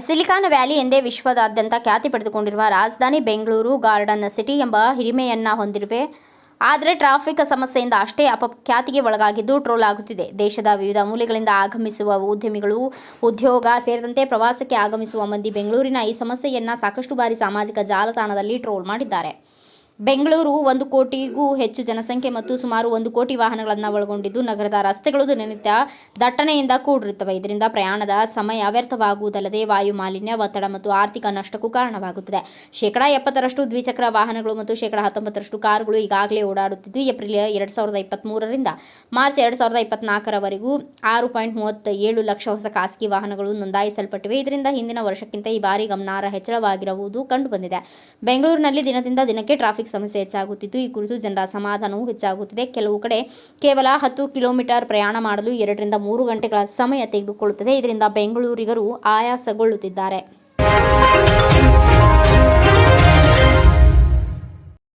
Silicon valley ಎಂದೇ ವಿಶ್ವದಾದ್ಯಂತ ಖ್ಯಾತಿ ಪಡೆದುಕೊಂಡಿರುವ ರಾಜಧಾನಿ ಬೆಂಗಳೂರು ಗಾರ್ಡನ್ ಸಿಟಿ ಎಂಬ ಹಿರಿಮೆಯನ್ನ ಹೊಂದಿರುವೆ. ಆದರೆ ಟ್ರಾಫಿಕ್ ಸಮಸ್ಯೆಯಿಂದ ಅಷ್ಟೇ ಅಪಖ್ಯಾತಿಗೆ ಒಳಗಾಗಿದ್ದು ಟ್ರೋಲ್ ಆಗುತ್ತಿದೆ. ದೇಶದ ವಿವಿಧ ಮೂಲೆಗಳಿಂದ ಆಗಮಿಸುವ ಉದ್ಯಮಿಗಳು, ಉದ್ಯೋಗ ಸೇರಿದಂತೆ ಪ್ರವಾಸಕ್ಕೆ ಆಗಮಿಸುವ ಮಂದಿ ಬೆಂಗಳೂರಿನ ಈ ಸಮಸ್ಯೆಯನ್ನ ಸಾಕಷ್ಟು ಬಾರಿ ಸಾಮಾಜಿಕ ಜಾಲತಾಣದಲ್ಲಿ ಟ್ರೋಲ್ ಮಾಡಿದ್ದಾರೆ. ಬೆಂಗಳೂರು ಒಂದು ಕೋಟಿಗೂ ಹೆಚ್ಚು ಜನಸಂಖ್ಯೆ ಮತ್ತು ಸುಮಾರು ಒಂದು ಕೋಟಿ ವಾಹನಗಳನ್ನು ಒಳಗೊಂಡಿದ್ದು ನಗರದ ರಸ್ತೆಗಳು ದಿನನಿತ್ಯ ದಟ್ಟಣೆಯಿಂದ ಕೂಡಿರುತ್ತವೆ. ಇದರಿಂದ ಪ್ರಯಾಣದ ಸಮಯ ವ್ಯರ್ಥವಾಗುವುದಲ್ಲದೆ ವಾಯು ಮಾಲಿನ್ಯ, ಒತ್ತಡ ಮತ್ತು ಆರ್ಥಿಕ ನಷ್ಟಕ್ಕೂ ಕಾರಣವಾಗುತ್ತದೆ. ಶೇಕಡಾ ಎಪ್ಪತ್ತರಷ್ಟು ದ್ವಿಚಕ್ರ ವಾಹನಗಳು ಮತ್ತು ಶೇಕಡಾ ಹತ್ತೊಂಬತ್ತರಷ್ಟು ಕಾರುಗಳು ಈಗಾಗಲೇ ಓಡಾಡುತ್ತಿದ್ದು, ಏಪ್ರಿಲ್ ಎರಡು ಸಾವಿರದ ಇಪ್ಪತ್ತ್ಮೂರರಿಂದ ಮಾರ್ಚ್ ಎರಡು ಸಾವಿರದ ಇಪ್ಪತ್ನಾಲ್ಕರವರೆಗೂ ಆರು ಪಾಯಿಂಟ್ ಮೂವತ್ತ ಏಳು ಲಕ್ಷ ಹೊಸ ಖಾಸಗಿ ವಾಹನಗಳು ನೋಂದಾಯಿಸಲ್ಪಟ್ಟಿವೆ. ಇದರಿಂದ ಹಿಂದಿನ ವರ್ಷಕ್ಕಿಂತ ಈ ಬಾರಿ ಗಮನಾರ್ಹ ಹೆಚ್ಚಳವಾಗಿರುವುದು ಕಂಡುಬಂದಿದೆ. ಬೆಂಗಳೂರಿನಲ್ಲಿ ದಿನದಿಂದ ದಿನಕ್ಕೆ ಟ್ರಾಫಿಕ್ ಸಮಸ್ಯೆ ಹೆಚ್ಚಾಗುತ್ತಿದ್ದು, ಈ ಕುರಿತು ಜನರ ಅಸಮಾಧಾನವೂ ಹೆಚ್ಚಾಗುತ್ತಿದೆ. ಕೆಲವು ಕಡೆ ಕೇವಲ ಹತ್ತು ಕಿಲೋಮೀಟರ್ ಪ್ರಯಾಣ ಮಾಡಲು ಎರಡರಿಂದ ಮೂರು ಗಂಟೆಗಳ ಸಮಯ ತೆಗೆದುಕೊಳ್ಳುತ್ತದೆ. ಇದರಿಂದ ಬೆಂಗಳೂರಿಗರು ಆಯಾಸಗೊಳ್ಳುತ್ತಿದ್ದಾರೆ.